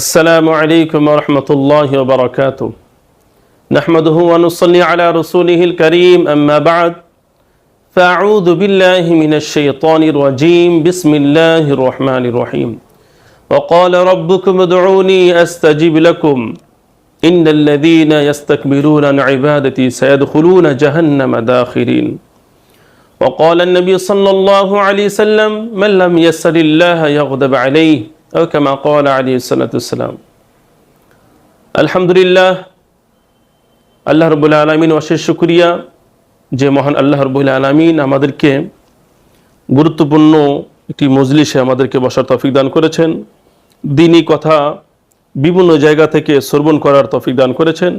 السلام عليكم ورحمة الله وبركاته. نحمده ونصلي على رسوله الكريم أما بعد. فأعوذ بالله من الشيطان الرجيم. بسم الله الرحمن الرحيم. وقال ربكم ادعوني أستجب لكم. إن الذين يستكبرون عن عبادتي سيدخلون جهنم داخرين. وقال النبي صلى الله عليه وسلم من لم يسر الله يغضب عليه أو كما قال عليه الصلاة والسلام الحمد لله আল্লাহ রবুল্লা আলমিন অশেষ শুক্রিয়া যে মহান আল্লাহ রবুল্লা আলমিন আমাদেরকে গুরুত্বপূর্ণ একটি মজলিসে আমাদেরকে বসার তফিক দান করেছেন দিনই কথা বিভিন্ন জায়গা থেকে শ্রবণ করার তফিক দান করেছেন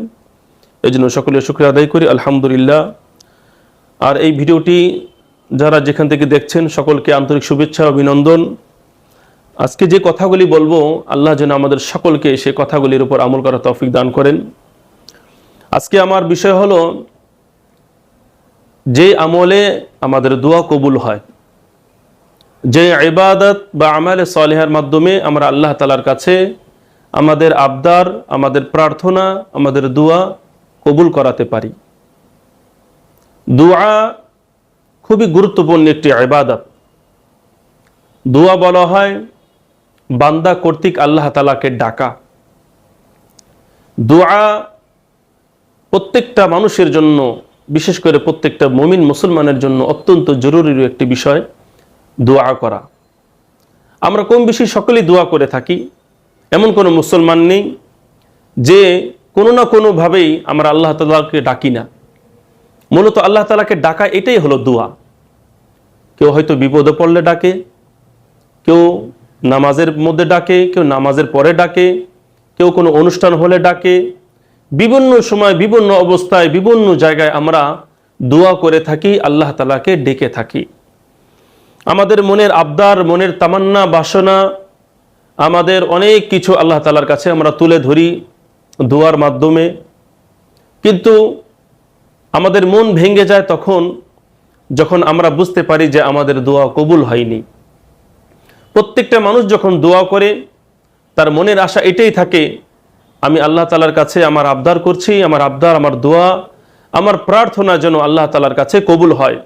এই জন্য সকলে শুক্রিয়া আদায় করি আলহামদুলিল্লাহ আর এই ভিডিওটি যারা যেখান থেকে দেখছেন সকলকে আন্তরিক শুভেচ্ছা অভিনন্দন আজকে যে কথাগুলি বলব, আল্লাহ যেন আমাদের সকলকে সে কথাগুলির উপর আমল করা তৌফিক দান করেন। আজকে আমার বিষয় হলো, যে আমলে আমাদের দোয়া কবুল হয়, যে ইবাদত বা আমালে সালেহার মাধ্যমে আমরা আল্লাহ তালার কাছে আমাদের আবদার, আমাদের প্রার্থনা, আমাদের দোয়া কবুল করাতে পারি। দোয়া খুবই গুরুত্বপূর্ণ একটি ইবাদত। দোয়া বলা হয় বান্দা কর্তৃক আল্লাহ তালাকে ডাকা। দোয়া প্রত্যেকটা মানুষের জন্য, বিশেষ করে প্রত্যেকটা মমিন মুসলমানের জন্য অত্যন্ত জরুরি একটি বিষয়, দোয়া করা। আমরা কম বেশি সকলেই দোয়া করে থাকি। এমন কোনো মুসলমান নেই যে কোনো না কোনোভাবেই আমরা আল্লাহ তালাকে ডাকি না। মূলত আল্লাহ তালাকে ডাকা এটাই হলো দোয়া। কেউ হয়তো বিপদে পড়লে ডাকে, কেউ নামাজের মধ্যে ডাকে, কেউ নামাজের পরে ডাকে, কেউ কোনো অনুষ্ঠান হলে ডাকে। বিভিন্ন সময়, বিভিন্ন অবস্থায়, বিভিন্ন জায়গায় আমরা দোয়া করে থাকি, আল্লাহ তালাকে ডেকে থাকি। আমাদের মনের আবদার, মনের তামান্না, বাসনা, আমাদের অনেক কিছু আল্লাহ তালার কাছে আমরা তুলে ধরি দোয়ার মাধ্যমে। কিন্তু আমাদের মন ভেঙে যায় তখন, যখন আমরা বুঝতে পারি যে আমাদের দোয়া কবুল হয়নি। প্রত্যেকটা মানুষ যখন দোয়া করে, তার মনের আশা এটাই থাকে, আমি আল্লাহ তালার কাছে আমার আবদার করছি, আমার আবদার, আমার দোয়া, আমার প্রার্থনা যেন আল্লাহ তালার কাছে কবুল হয়।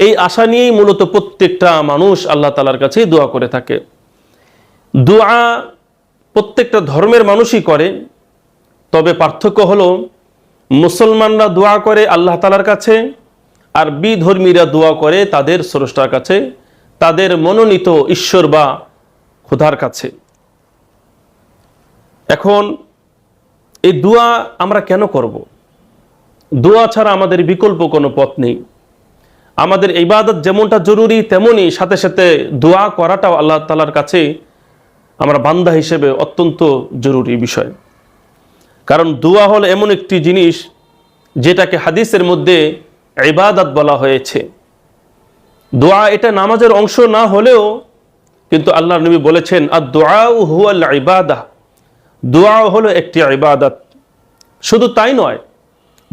এই আশা নিয়েই মূলত প্রত্যেকটা মানুষ আল্লাহ তালার কাছেই দোয়া করে থাকে। দোয়া প্রত্যেকটা ধর্মের মানুষই করে, তবে পার্থক্য হলো, মুসলমানরা দোয়া করে আল্লাহ তালার কাছে, আর বিধর্মীরা দোয়া করে তাদের স্রষ্টার কাছে। তাদের মনোনীত ঈশ্বর বা খোদার কাছে। এখন এই দোয়া আমরা কেন করব। দোয়া ছাড়া আমাদের বিকল্প কোনো পথ নেই। আমাদের ইবাদত যেমনটা জরুরি তেমনই সাথে সাথে দোয়া করাটাও আল্লাহ তালার কাছে আমরা বান্দা হিসেবে অত্যন্ত জরুরি বিষয়। কারণ দোয়া হল এমন একটি জিনিস যেটাকে হাদিসের মধ্যে ইবাদত বলা হয়েছে। দোয়া এটা নামাজের অংশ না হলেও কিন্তু আল্লাহ নবী বলেছেন আর দোয়া হুয়াল ইবাদা। দোয়া হলো একটি ইবাদত। শুধু তাই নয়,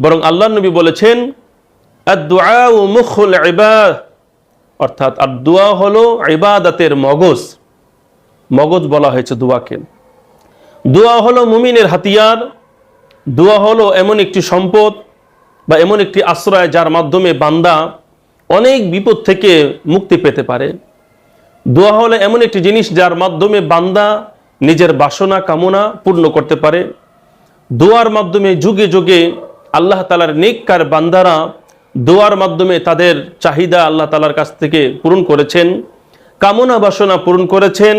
বরং আল্লাহ নবী বলেছেন আর দোয়া মুখুল ইবাদ। অর্থাৎ আর দোয়া হলো ইবাদতের মগজ। মগজ বলা হয়েছে দোয়াকে দোয়া হলো মুমিনের হাতিয়ার। দোয়া হলো এমন একটি সম্পদ বা এমন একটি আশ্রয় যার মাধ্যমে বান্দা অনেক বিপদ থেকে মুক্তি পেতে পারে। দোয়া হলো এমন একটি জিনিস যার মাধ্যমে বান্দা নিজের বাসনা, কামনা পূর্ণ করতে পারে। দোয়ার মাধ্যমে যুগে যুগে আল্লাহ তালার নেককার বান্দারা দোয়ার মাধ্যমে তাদের চাহিদা আল্লাহ তালার কাছ থেকে পূরণ করেছেন, কামনা বাসনা পূরণ করেছেন।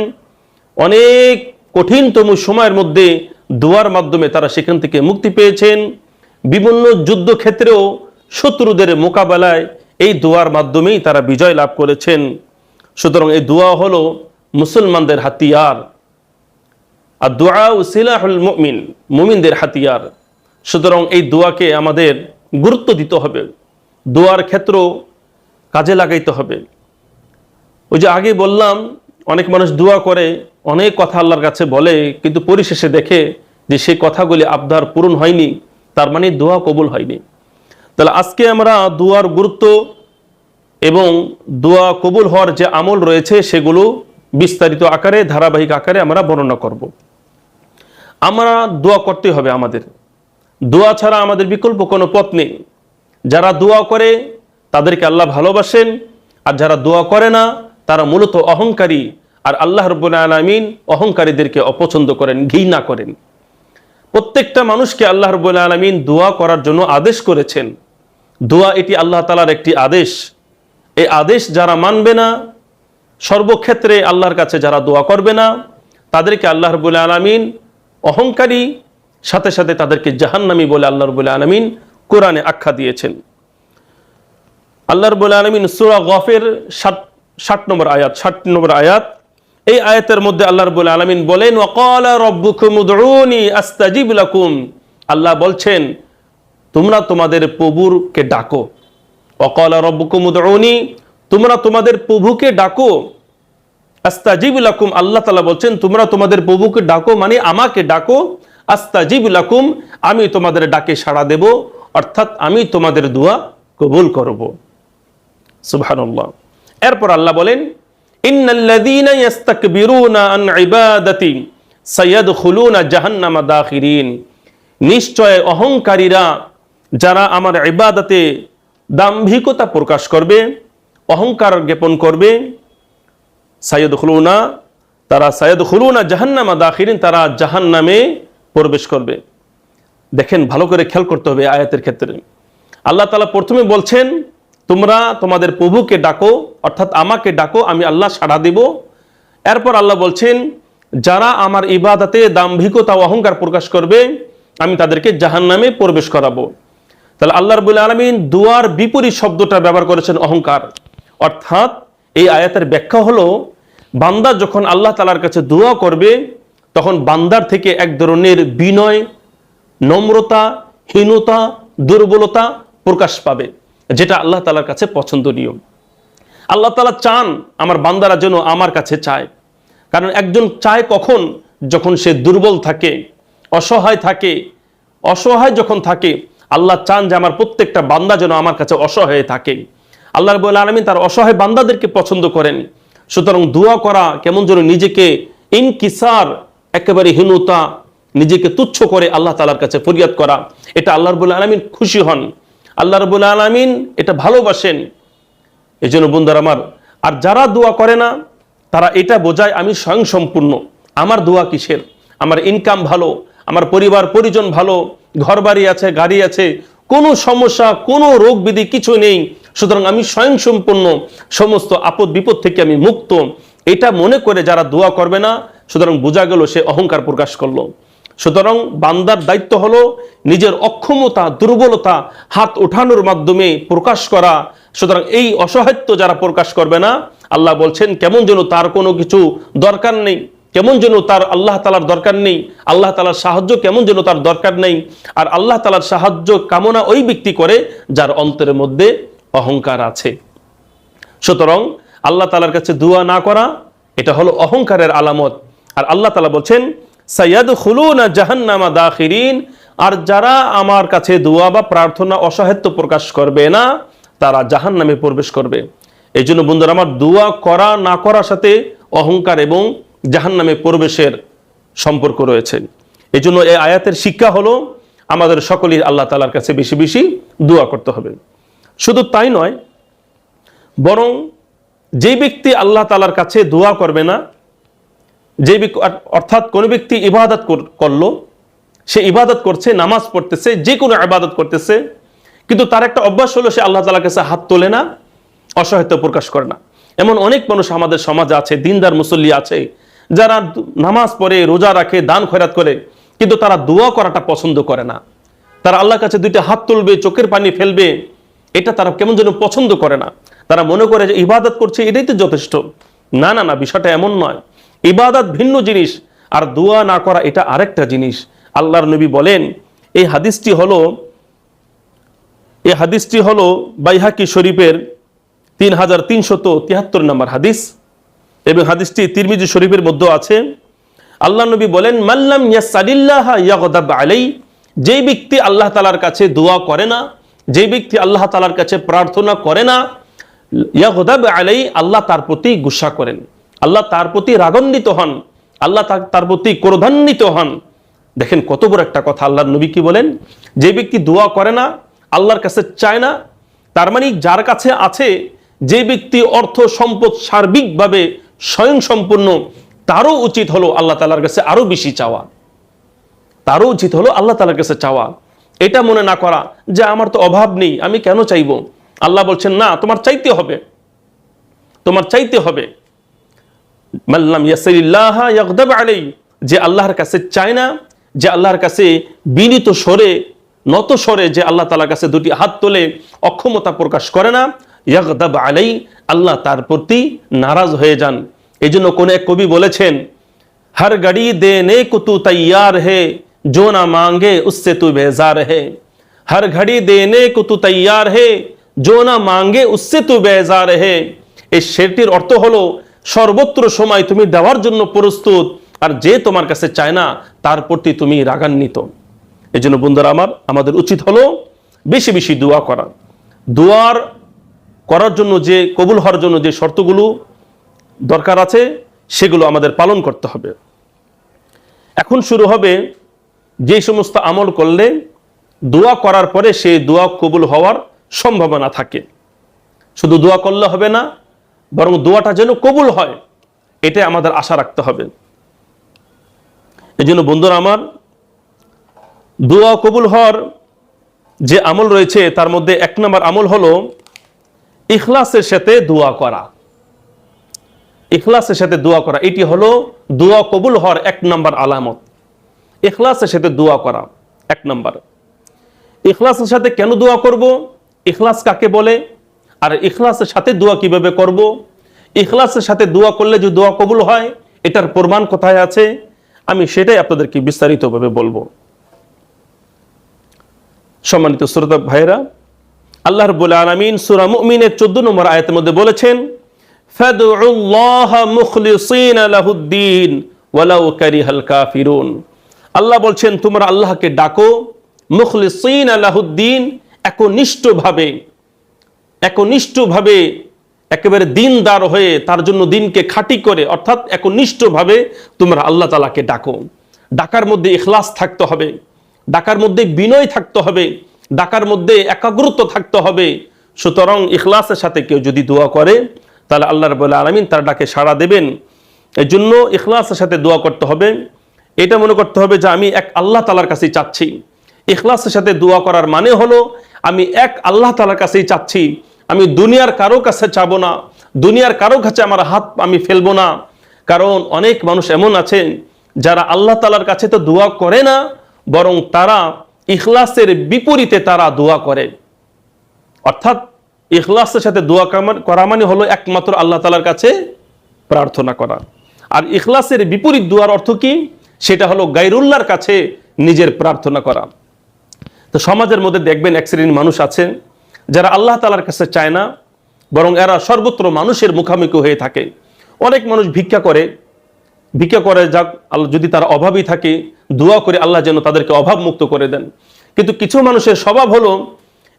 অনেক কঠিনতম সময়ের মধ্যে দোয়ার মাধ্যমে তারা সেখান থেকে মুক্তি পেয়েছেন। বিভিন্ন যুদ্ধক্ষেত্রেও শত্রুদের মোকাবেলায় এই দোয়ার মাধ্যমেই তারা বিজয় লাভ করেছেন। সুতরাং এই দোয়া হলো মুসলমানদের হাতিয়ার। আর দোয়া ও সিলাহুল মুমিন, মুমিনদের হাতিয়ার। সুতরাং এই দোয়াকে আমাদের গুরুত্ব দিতে হবে। দোয়ার ক্ষেত্র কাজে লাগাইতে হবে। ওই যে আগে বললাম, অনেক মানুষ দোয়া করে, অনেক কথা আল্লাহর কাছে বলে, কিন্তু পরিশেষে দেখে যে সেই কথাগুলি আবদার পূরণ হয়নি, তার মানে দোয়া কবুল হয়নি। তাহলে আজকে আমরা দোয়ার গুরুত্ব এবং দোয়া কবুল হওয়ার যে আমল রয়েছে সেগুলো বিস্তারিত আকারে, ধারাবাহিক আকারে আমরা বর্ণনা করব। আমরা দোয়া করতে হবে আমাদের। দোয়া ছাড়া আমাদের বিকল্প কোনো পথ নেই। যারা দোয়া করে, তাদেরকে আল্লাহ ভালোবাসেন। আর যারা দোয়া করে না, তারা মূলত অহংকারী। আর আল্লাহ রব্বুল আলমিন অহংকারীদেরকে অপছন্দ করেন, ঘৃণা করেন। প্রত্যেকটা মানুষকে আল্লাহ রব্বুল আলমিন দোয়া করার জন্য আদেশ করেছেন। দোয়া এটি আল্লাহ তালার একটি আদেশ। এই আদেশ যারা মানবে না, সর্বক্ষেত্রে আল্লাহর কাছে যারা দোয়া করবে না, তাদেরকে আল্লাহ রবুল আলমিন অহংকারী, সাথে সাথে তাদেরকে জাহান্নামি বলে আল্লাহ রবুল আলমিন কোরআনে আখ্যা দিয়েছেন। আল্লাহ রবুল আলমিন সুরা গফের ষাট ষাট নম্বর আয়াত, ষাট নম্বর আয়াত, এই আয়াতের মধ্যে আল্লাহ রবুল আলমিন বলেন আল্লাহ বলছেন তোমরা তোমাদের প্রভুরকে ডাকো। অকল রব্বুকুম তোমরা তোমাদের প্রভুকে ডাকো। আস্তাজিব লাকুম, আল্লাহ তালা বলছেন, তোমরা তোমাদের প্রভুকে ডাকো মানে আমাকে ডাকো। আস্তাজিব লাকুম, আমি তোমাদের ডাকে সাড়া দেব, অর্থাৎ আমি তোমাদের দোয়া কবুল করব। সুবহানাল্লাহ। এরপর আল্লাহ বলেন নিশ্চয় অহংকারীরা যারা আমার ইবাদতে দাম্ভিকতা প্রকাশ করবে, অহংকার জ্ঞাপন করবে সাইয়দ খুলুনা তারা সাইয়দ খুলুনা জাহান্নামা দাখিরিন, তারা জাহান্নামে প্রবেশ করবে। দেখেন, ভালো করে খেয়াল করতে হবে আয়াতের ক্ষেত্রে। আল্লাহ তালা প্রথমে বলছেন, তোমরা তোমাদের প্রভুকে ডাকো, অর্থাৎ আমাকে ডাকো, আমি আল্লাহ সাড়া দিব। এরপর আল্লাহ বলছেন, যারা আমার ইবাদাতে দাম্ভিকতা অহংকার প্রকাশ করবে, আমি তাদেরকে জাহান্নামে প্রবেশ করাবো। তাহলে আল্লাহ রবুল আলমিন দুয়ার বিপরীত শব্দটা ব্যবহার করেছেন অহংকার। অর্থাৎ এই আয়াতের ব্যাখ্যা হলো, বান্দা যখন আল্লাহ তালার কাছে দোয়া করবে, তখন বান্দার থেকে এক ধরনের বিনয়, নম্রতা, হীনতা, দুর্বলতা প্রকাশ পাবে, যেটা আল্লাহ তালার কাছে পছন্দনীয়। আল্লাহ তালা চান আমার বান্দারা যেন আমার কাছে চায়। কারণ একজন চায় কখন? যখন সে দুর্বল থাকে, অসহায় থাকে, অসহায় যখন থাকে আল্লাহ চান যে আমার প্রত্যেকটা বান্দা যেন আমার কাছে অসহায় থাকে। আল্লাহ রবুল আলমী তার অসহায় বান্দাদেরকে পছন্দ করেন। সুতরাং দোয়া করা কেমন যেন নিজেকে ইনকিসার, একেবারে হীনতা, নিজেকে তুচ্ছ করে আল্লাহ তালার কাছে ফরিয়াদ করা। এটা আল্লাহ রবুল আলমিন খুশি হন। আল্লাহ রবুল আলমিন এটা ভালোবাসেন। এই জন্য বন্ধুর আমার, আর যারা দোয়া করে না, তারা এটা বোঝায় আমি স্বয়ং সম্পূর্ণ আমার দোয়া কিসের? আমার ইনকাম ভালো, আমার পরিবার, পরিজন ভালো ঘর বাড়ি আছে, গাড়ি আছে, কোনো সমস্যা, কোনো রোগ বিধি কিছু নেই। সুতরাং আমি স্বয়ং সম্পূর্ণ সমস্ত আপদ বিপদ থেকে আমি মুক্ত। এটা মনে করে যারা দোয়া করবে না, সুতরাং বোঝা গেল সে অহংকার প্রকাশ করল। সুতরাং বান্দার দায়িত্ব হলো নিজের অক্ষমতা, দুর্বলতা হাত ওঠানোর মাধ্যমে প্রকাশ করা। সুতরাং এই অসহায়ত্ব যারা প্রকাশ করবে না, আল্লাহ বলছেন, কেমন যেন তার কোনো কিছু দরকার নেই। কেমন যেন তার আল্লাহ তালার দরকার নেই, আল্লাহ তালার সাহায্য কেমন যেন তার দরকার নেই, আর আল্লাহ তালার সাহায্য কামনা ওই ব্যক্তি করে যার অন্তরের মধ্যে অহংকার আছে। সুতরাং আল্লাহ তালার কাছে দোয়া না করা, এটা হলো অহংকারের আলামত। আর আল্লাহ তালা বলছেন সৈয়দ খুলুনা জাহান্নামা দাখিরিন আর যারা আমার কাছে দোয়া বা প্রার্থনা অসহায়ত্ব প্রকাশ করবে না, তারা জাহান নামে প্রবেশ করবে। এই জন্য বন্ধুরা, আমার দোয়া করা না করার সাথে অহংকার এবং জাহান নামে প্রবেশের সম্পর্ক রয়েছে। এই জন্য এই আয়াতের শিক্ষা হলো, আমাদের সকলেই আল্লাহ তালার কাছে বেশি বেশি দোয়া করতে হবে। শুধু তাই নয়, বরং যে ব্যক্তি আল্লাহ তালার কাছে দোয়া করবে না, যে অর্থাৎ কোনো ব্যক্তি ইবাদত করল, সে ইবাদত করছে, নামাজ পড়তেছে, যে কোনো ইবাদত করতেছে, কিন্তু তার একটা অভ্যাস হলো, সে আল্লাহ তালার কাছে হাত তোলে না, অসহায়ত্ব প্রকাশ করে না। এমন অনেক মানুষ আমাদের সমাজে আছে, দিনদার মুসল্লি আছে যারা নামাজ পড়ে, রোজা রাখে, দান খয়রাত করে, কিন্তু তারা দোয়া করাটা পছন্দ করে না। তারা আল্লাহর কাছে দুইটা হাত তুলবে, চোখের পানি ফেলবে, এটা তারা কেমন যেন পছন্দ করে না। তারা মনে করে যে ইবাদত করছে, এটাই তো যথেষ্ট। না না না, বিষয়টা এমন নয়। ইবাদত ভিন্ন জিনিস, আর দোয়া না করা এটা আরেকটা জিনিস। আল্লাহর নবী বলেন, এই হাদিসটি হলো, এই হাদিসটি হলো বাইহাকি শরীফের তিন হাজার তিনশত তিয়াত্তর নম্বর হাদিস। এবং হাদিসটি তিরমিজি শরীফের মধ্যে আছে। আল্লাহ নবী বলেন মাল্লাম ইয়াসালিল্লাহ ইয়াগদাব আলাই যে ব্যক্তি আল্লাহ তালার কাছে দোয়া করে না যে ব্যক্তি আল্লাহ তালার কাছে প্রার্থনা করে না, ইয়াগদাব আলাই আল্লাহ তার প্রতি গুসা করেন। আল্লাহ তার প্রতি রাগান্বিত হন। আল্লাহ তার- প্রতি ক্রোধান্বিত হন। দেখেন কত বড় একটা কথা আল্লাহর নবী কি বলেন? যে ব্যক্তি দোয়া করে না, আল্লাহর কাছে চায় না, তার মানে যার কাছে আছে, যে ব্যক্তি অর্থ সম্পদ সার্বিকভাবে স্বয়ং সম্পূর্ণ তারও উচিত হলো আল্লাহ তালার কাছে আরও বেশি চাওয়া। তারও উচিত হলো আল্লাহ তালার কাছে চাওয়া। এটা মনে না করা যে আমার তো অভাব নেই, আমি কেন চাইব? আল্লাহ বলছেন, না, তোমার চাইতে হবে। তোমার চাইতে হবে। মাল্লাম আলাই যে আল্লাহর কাছে চায় না, যে আল্লাহর কাছে বিনীত স্বরে, নত স্বরে যে আল্লাহ তালার কাছে দুটি হাত তোলে, অক্ষমতা প্রকাশ করে না ইয়াকদাব আলাই, আল্লাহ তার প্রতি নারাজ হয়ে যান। এই জন্য কোনো এক কবি বলেছেন, হর গড়ি দে নে কুতু তৈয়ার হে, জো না মাঙ্গে উসে তু বেজার হে। হর ঘড়ি দে নে কুতু তৈয়ার হে, জো না মাঙ্গে উসে তু বেজার হে। এই শেরটির অর্থ হলো, সর্বত্র সময় তুমি দেওয়ার জন্য প্রস্তুত, আর যে তোমার কাছে চায় না, তার প্রতি তুমি রাগান্বিত। এই জন্য বন্ধুরা আমার, আমাদের উচিত হলো বেশি বেশি দোয়া করা। দোয়ার করার জন্য যে, কবুল হওয়ার জন্য যে শর্তগুলো দরকার আছে, সেগুলো আমাদের পালন করতে হবে। এখন শুরু হবে যে সমস্ত আমল করলে দোয়া করার পরে সেই দোয়া কবুল হওয়ার সম্ভাবনা থাকে। শুধু দোয়া করলে হবে না, বরং দোয়াটা যেন কবুল হয় এটা আমাদের আশা রাখতে হবে। এই জন্য বন্ধুরা আমার, দোয়া কবুল হওয়ার যে আমল রয়েছে, তার মধ্যে এক নম্বর আমল হলো ইখলাসের সাথে দোয়া করা। ইখলাসের সাথে দোয়া করা, এটি হলো দোয়া কবুল হওয়ার এক নম্বর আলামত। ইখলাসের সাথে দোয়া করা, এক নম্বর। ইখলাসের সাথে কেন দোয়া করব? ইখলাস কাকে বলে? আর ইখলাসের সাথে দোয়া কীভাবে করব? ইখলাসের সাথে দোয়া করলে যে দোয়া কবুল হয়, এটার প্রমাণ কোথায় আছে? আমি সেটাই আপনাদেরকে বিস্তারিতভাবে বলব। সম্মানিত শ্রোতা ভাইরা আল্লাহ রব্বুল আলামিন সূরা মুমিনের 14 নম্বর আয়াতের মধ্যে বলেছেন আল্লাহ বলছেন, তোমরা আল্লাহকে ডাকো, মুখলিসিনা লাহুদ্দিন একনিষ্ঠভাবে একনিষ্ঠভাবে একেবারে দিনদার হয়ে তার জন্য দিনকে খাঁটি করে, অর্থাৎ একনিষ্ঠভাবে তোমরা আল্লাহ তালাকে ডাকো। ডাকার মধ্যে ইখলাস থাকতে হবে, ডাকার মধ্যে বিনয় থাকতে হবে ডাকার মধ্যে একাগ্রত থাকতে হবে। সুতরাং ইখলাসের সাথে কেউ যদি দোয়া করে, তাহলে আল্লাহ রবুল্লা আলমিন তার ডাকে সাড়া দেবেন। এই জন্য ইখলাসের সাথে দোয়া করতে হবে। এটা মনে করতে হবে যে আমি এক আল্লাহ তালার কাছেই চাচ্ছি। ইখলাসের সাথে দোয়া করার মানে হলো, আমি এক আল্লাহ তালার কাছেই চাচ্ছি। আমি দুনিয়ার কারও কাছে চাবো না। দুনিয়ার কারও কাছে আমার হাত আমি ফেলব না। কারণ অনেক মানুষ এমন আছেন, যারা আল্লাহ তালার কাছে তো দোয়া করে না, বরং তারা ইখলাসের বিপরীতে তারা দোয়া করে। অর্থাৎ ইখলাসের সাথে দোয়া করা মানে হলো একমাত্র আল্লাহ তালার কাছে প্রার্থনা করা। আর ইখলাসের বিপরীত দোয়ার অর্থ কি? সেটা হলো গাইরুল্লাহর কাছে নিজের প্রার্থনা করা। তো সমাজের মধ্যে দেখবেন এক শ্রেণির মানুষ আছেন, যারা আল্লাহ তালার কাছে চায় না, বরং এরা সর্বত্র মানুষের মুখামুখি হয়ে থাকে। অনেক মানুষ ভিক্ষা করে ভিক্ষা করে যাক, আল্লাহ যদি তারা অভাবই থাকে, দোয়া করে আল্লাহ যেন তাদেরকে অভাব মুক্ত করে দেন। কিন্তু কিছু মানুষের স্বভাব হলো,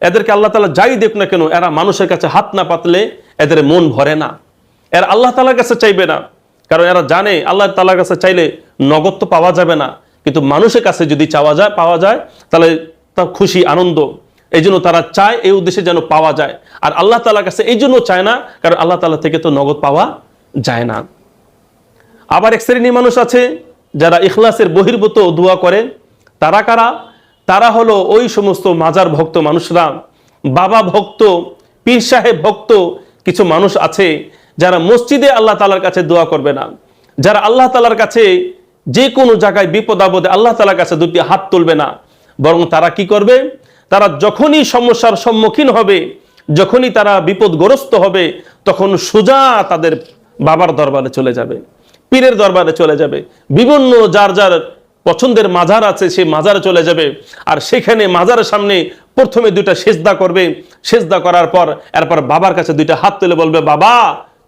এদেরকে আল্লাহ তালা যাই দেখ না কেন, এরা মানুষের কাছে হাত না পাতলে এদের মন ভরে না। এরা আল্লাহ তালার কাছে চাইবে না, কারণ এরা জানে আল্লাহ তালার কাছে চাইলে নগদ তো পাওয়া যাবে না। কিন্তু মানুষের কাছে যদি চাওয়া যায়, পাওয়া যায়, তাহলে তা খুশি, আনন্দ। এই জন্য তারা চায় এই উদ্দেশ্যে যেন পাওয়া যায়। আর আল্লাহ তালার কাছে এই জন্য চায় না, কারণ আল্লাহ তালা থেকে তো নগদ পাওয়া যায় না। আবার এক শ্রেণির মানুষ আছে যারা ইখলাসের বহির্ভূত দোয়া করে। তারা কারা? তারা হলো ওই সমস্ত মাজার ভক্ত মানুষরা। বাবা ভক্ত, পীর সাহেব ভক্ত কিছু মানুষ আছে যারা মসজিদে আল্লাহ তালার কাছে দোয়া করবে না। যারা আল্লাহ তালার কাছে যে কোনো জায়গায় বিপদ আপদে আল্লাহ তালার কাছে দুটি হাত তুলবে না। বরং তারা কি করবে? তারা যখনই সমস্যার সম্মুখীন হবে, যখনই তারা বিপদগ্রস্ত হবে, তখন সোজা তাদের বাবার দরবারে চলে যাবে। পীরের দরবারে চলে যাবে। বিভিন্ন যার যার পছন্দের মাজার আছে সে মাজারে চলে যাবে। আর সেখানে মাজারের সামনে প্রথমে দুইটা সেজদা করবে। সেজদা করার পর এরপর বাবার কাছে দুইটা হাত তুলে বলবে, বাবা,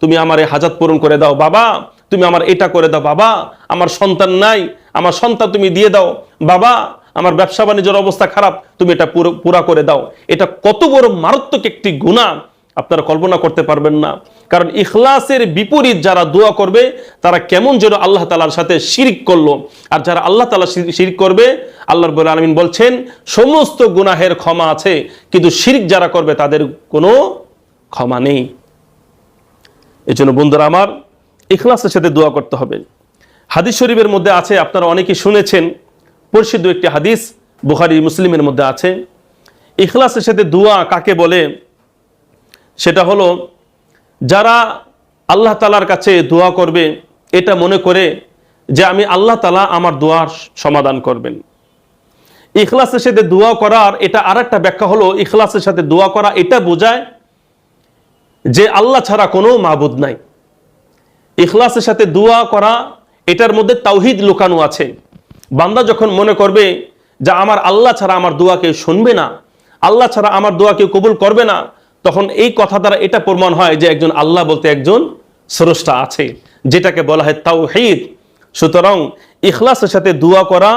তুমি আমার এই হাজাত পূরণ করে দাও, বাবা। তুমি আমার এটা করে দাও, বাবা। আমার সন্তান নাই, আমার সন্তান তুমি দিয়ে দাও, বাবা। আমার ব্যবসা বাণিজ্যের অবস্থা খারাপ, তুমি এটা পুরো, পুরা করে দাও। এটা কত বড় মারাত্মক একটি গুণা আপনারা কল্পনা করতে পারবেন না। কারণ ইখলাসের বিপরীত যারা দোয়া করবে, তারা কেমন যেন আল্লাহ তালার সাথে শিরিক করল। আর যারা আল্লাহ তালা শিরিক করবে, আল্লাহ রব্বুল আলমিন বলছেন, সমস্ত গুনাহের ক্ষমা আছে, কিন্তু শিরিক যারা করবে, তাদের কোনো ক্ষমা নেই। এই জন্য বন্ধুরা আমার, ইখলাসের সাথে দোয়া করতে হবে। হাদিস শরীফের মধ্যে আছে, আপনারা অনেকে শুনেছেন, পরিশুদ্ধ একটি হাদিস, বুখারি মুসলিমের মধ্যে আছে। ইখলাসের সাথে দোয়া কাকে বলে? সেটা হলো, যারা আল্লাহ তালার কাছে দোয়া করবে, এটা মনে করে যে আমি আল্লাহ তালা আমার দোয়ার সমাধান করবেন। ইখলাসের সাথে দোয়া করার এটা আর একটা ব্যাখ্যা হলো, ইখলাসের সাথে দোয়া করা এটা বোঝায় যে আল্লাহ ছাড়া কোনো মাবুদ নাই। ইখলাসের সাথে দোয়া করা, এটার মধ্যে তাওহিদ লুকানো আছে। বান্দা যখন মনে করবে যে আমার আল্লাহ ছাড়া আমার দোয়া কেউ শুনবে না, আল্লাহ ছাড়া আমার দোয়া কেউ কবুল করবে না তখন এই কথা দ্বারা এটা প্রমাণ হয় যে একজন আল্লাহ বলতে একজন স্রষ্টা আছে, যেটাকে বলা হয় তাওহিদ। সুতরাং ইখলাসের সাথে দোয়া করা,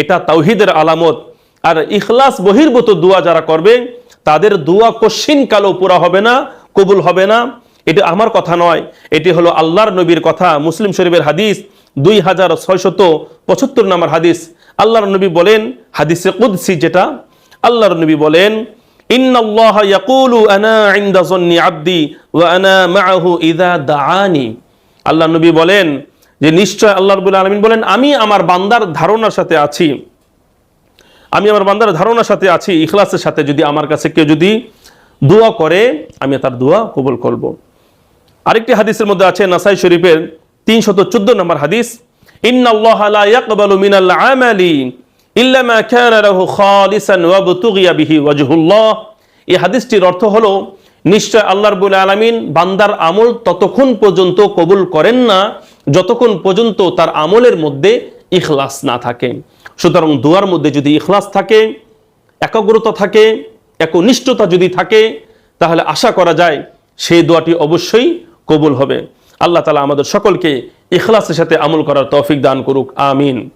এটা তাওহিদের আলামত। আর ইখলাস বহির্ভূত দোয়া যারা করবে, তাদের দোয়া কশিন কালো পুরা হবে না, কবুল হবে না। এটা আমার কথা নয়, এটি হলো আল্লাহর নবীর কথা। মুসলিম শরীফের হাদিস দুই হাজার ছয়শত পঁচাত্তর নম্বর হাদিস। আল্লাহর নবী বলেন, হাদিসে কুদসি যেটা, আল্লাহর নবী বলেন ইন্নাল্লাহ ইয়াকুলু আনা ইনদা যন্নি আবদি ওয়া আনা মাআহু ইযা দাআনি আল্লাহর নবী বলেন যে, নিশ্চয় আল্লাহ রাব্বুল আলামিন বলেন, আমি আমার বান্দার ধারণার সাথে আছি। আমি আমার বান্দার ধারণার সাথে আছি, ইখলাসের সাথে। যদি আমার কাছে কেউ যদি দোয়া করে, আমি তার দোয়া কবুল করব। আরেকটি হাদিসের মধ্যে আছে, নাসাই শরীফের তিনশত চোদ্দ নম্বর হাদিস, ইন্নাল্লাহ লা ইয়াকবালু মিনাল আমালি ইল্লা মা কানা লাহু খালিসান ওয়া বুতুগিয়া বিহি ওয়াজহুল্লাহ। এই হাদিসটির অর্থ হলো, নিশ্চয় আল্লাহ রাব্বুল আলামিন বান্দার আমল ততক্ষণ পর্যন্ত কবুল করেন না, যতক্ষণ পর্যন্ত তার আমলের মধ্যে ইখলাস না থাকে। সুতরাং দোয়ার মধ্যে যদি ইখলাস থাকে, একাগ্রতা থাকে, একনিষ্ঠতা যদি থাকে, তাহলে আশা করা যায় সেই দোয়াটি অবশ্যই কবুল হবে। আল্লাহ তালা আমাদের সকলকে ইখলাসের সাথে আমল করার তৌফিক দান করুক, আমিন।